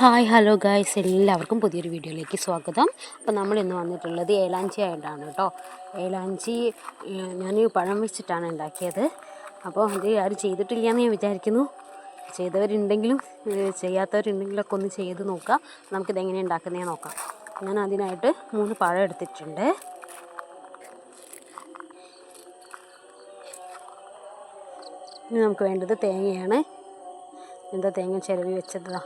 Hi hello guys എല്ലാവർക്കും പുതിയൊരു വീഡിയോയിലേക്ക് സ്വാഗതം. അപ്പോൾ നമ്മൾ ഇന്ന് വന്നിട്ടുള്ളത് ഏലാഞ്ചി ആയിട്ടാണ് കേട്ടോ. ഏലാഞ്ചി ഞാൻ പഴം വെച്ചിട്ടാണ് ഉണ്ടാക്കിയത്. അപ്പോൾ അത് ആരും ചെയ്തിട്ടില്ല എന്ന് ഞാൻ വിചാരിക്കുന്നു. ചെയ്തവരുണ്ടെങ്കിലും ചെയ്യാത്തവരുണ്ടെങ്കിലൊക്കെ ഒന്ന് ചെയ്ത് നോക്കാം. നമുക്കിത് എങ്ങനെ ഉണ്ടാക്കുന്നതെന്ന് നോക്കാം. ഞാൻ അതിനായിട്ട് മൂന്ന് പഴം എടുത്തിട്ടുണ്ട്. ഇനി നമുക്ക് വേണ്ടത് തേങ്ങയാണ്. എന്താ തേങ്ങ ചിരവി വെച്ചതാ?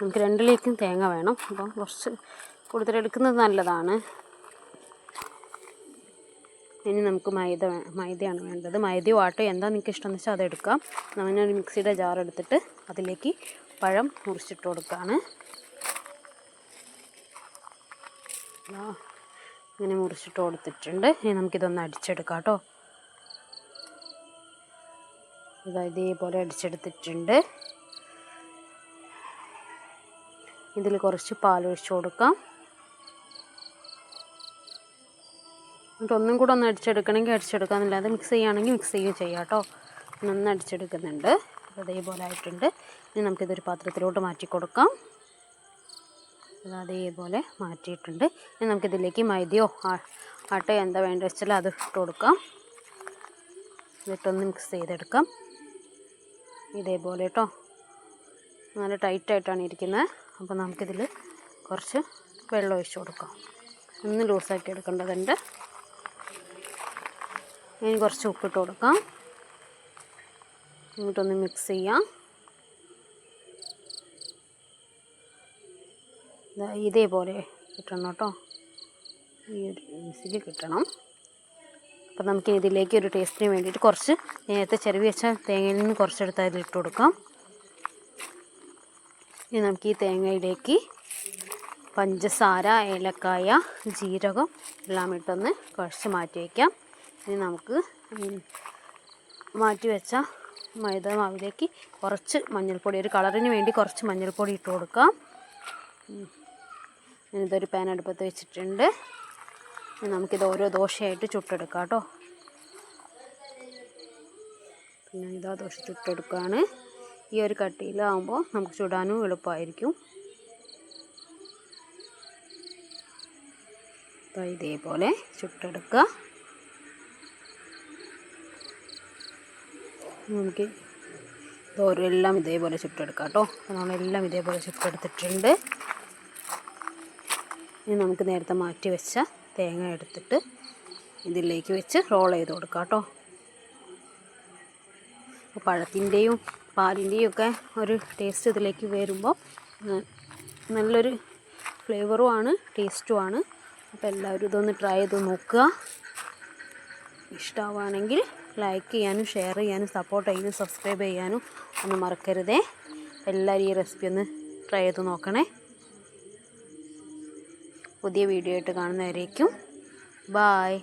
നമുക്ക് രണ്ടിലേക്കും തേങ്ങ വേണം. അപ്പം കുറച്ച് കൂടുതൽ എടുക്കുന്നത് നല്ലതാണ്. ഇനി നമുക്ക് മൈദ മൈദയാണ് വേണ്ടത്. മൈദയോ ആട്ടയോ എന്താ നിങ്ങൾക്ക് ഇഷ്ടം ഇഷ്ടമെന്ന് വെച്ചാൽ അതെടുക്കാം ഞാനൊരു മിക്സിയുടെ ജാർ എടുത്തിട്ട് അതിലേക്ക് പഴം മുറിച്ചിട്ട് കൊടുക്കുകയാണ്. ആ, ഇങ്ങനെ മുറിച്ചിട്ട് കൊടുത്തിട്ടുണ്ട്. ഇനി നമുക്കിതൊന്ന് അടിച്ചെടുക്കാം കേട്ടോ. ഇതാ ഇതേപോലെ അടിച്ചെടുത്തിട്ടുണ്ട്. ഇതിൽ കുറച്ച് പാലൊഴിച്ച് കൊടുക്കാം. എന്നിട്ട് ഒന്നും കൂടെ ഒന്ന് അടിച്ചെടുക്കണമെങ്കിൽ അടിച്ചെടുക്കാമെന്നില്ലാതെ മിക്സ് ചെയ്യുകയാണെങ്കിൽ മിക്സ് ചെയ്യുകയും ചെയ്യാം കേട്ടോ. നന്ന് അടിച്ചെടുക്കുന്നുണ്ട്. അതേപോലെ ആയിട്ടുണ്ട്. ഇനി നമുക്കിതൊരു പാത്രത്തിലോട്ട് മാറ്റി കൊടുക്കാം. അത് അതേപോലെ മാറ്റിയിട്ടുണ്ട്. ഇനി നമുക്കിതിലേക്ക് മൈദയോ ആട്ടോ ആട്ടയോ എന്താ വേണ്ട വെച്ചാൽ അത് ഇട്ട് കൊടുക്കാം. എന്നിട്ടൊന്ന് മിക്സ് ചെയ്തെടുക്കാം. ഇതേപോലെ കേട്ടോ. നല്ല ടൈറ്റായിട്ടാണ് ഇരിക്കുന്നത്. അപ്പോൾ നമുക്കിതിൽ കുറച്ച് വെള്ളം ഒഴിച്ച് കൊടുക്കാം. ഒന്ന് ലൂസാക്കി എടുക്കേണ്ടതുണ്ട് ഇനി കുറച്ച് ഉപ്പിട്ട് കൊടുക്കാം. എന്നിട്ടൊന്ന് മിക്സ് ചെയ്യാം. ഇതേപോലെ കിട്ടണം കേട്ടോ. ഈ ഒരു മിക്സിൽ കിട്ടണം. അപ്പം നമുക്ക് ഇതിലേക്ക് ഒരു ടേസ്റ്റിന് വേണ്ടിയിട്ട് കുറച്ച് നേരത്തെ ചെറുവി വെച്ച തേങ്ങയിൽ നിന്ന് കുറച്ചെടുത്ത് അതിലിട്ട് കൊടുക്കാം. ഇനി നമുക്ക് ഈ തേങ്ങയിലേക്ക് പഞ്ചസാര ഏലക്കായ ജീരകം എല്ലാം ഇട്ടൊന്ന് കുഴച്ച് മാറ്റി വയ്ക്കാം. ഇനി നമുക്ക് മാറ്റി വെച്ച മൈദ മാവിലേക്ക് കുറച്ച് മഞ്ഞൾപ്പൊടി ഒരു കളറിന് വേണ്ടി കുറച്ച് മഞ്ഞൾപ്പൊടി ഇട്ട് കൊടുക്കാം. ഇതൊരു പാൻ അടുപ്പത്ത് വെച്ചിട്ടുണ്ട്. നമുക്കിത് ഓരോ ദോശയായിട്ട് ചുട്ടെടുക്കാം കേട്ടോ. പിന്നെ ഇതാ ദോശ ചുട്ടെടുക്കുകയാണ് ഈ ഒരു കട്ടിയിലാകുമ്പോൾ നമുക്ക് ചുടാനും എളുപ്പമായിരിക്കും. അപ്പോൾ ഇതേപോലെ ചുട്ടെടുക്കുക. നമുക്ക് എല്ലാം ഇതേപോലെ ചുട്ടെടുക്കാം കേട്ടോ. അപ്പോൾ നമ്മളെല്ലാം ഇതേപോലെ ചുട്ടെടുത്തിട്ടുണ്ട്. ഇനി നമുക്ക് നേരത്തെ മാറ്റി വെച്ച തേങ്ങ എടുത്തിട്ട് ഇതിലേക്ക് വെച്ച് റോൾ ചെയ്ത് കൊടുക്കാം കേട്ടോ. അപ്പോൾ പഴത്തിന്റെയും പാലിന്റെയും ഒക്കെ ഒരു ടേസ്റ്റ് ഇതിലേക്ക് വരുമ്പോൾ നല്ലൊരു ഫ്ലേവറും ആണ് ടേസ്റ്റും ആണ്. അപ്പോൾ എല്ലാവരും ഇതൊന്ന് ട്രൈ ചെയ്ത് നോക്കുക. ഇഷ്ടമാവുകയാണെങ്കിൽ ലൈക്ക് ചെയ്യാനും ഷെയർ ചെയ്യാനും സപ്പോർട്ട് ചെയ്യാനും സബ്സ്ക്രൈബ് ചെയ്യാനും ഒന്നും മറക്കരുതേ. എല്ലാവരും ഈ റെസിപ്പി ഒന്ന് ട്രൈ ചെയ്ത് നോക്കണേ. പുതിയ വീഡിയോ ആയിട്ട് കാണുന്നവരേക്കും. ബായ്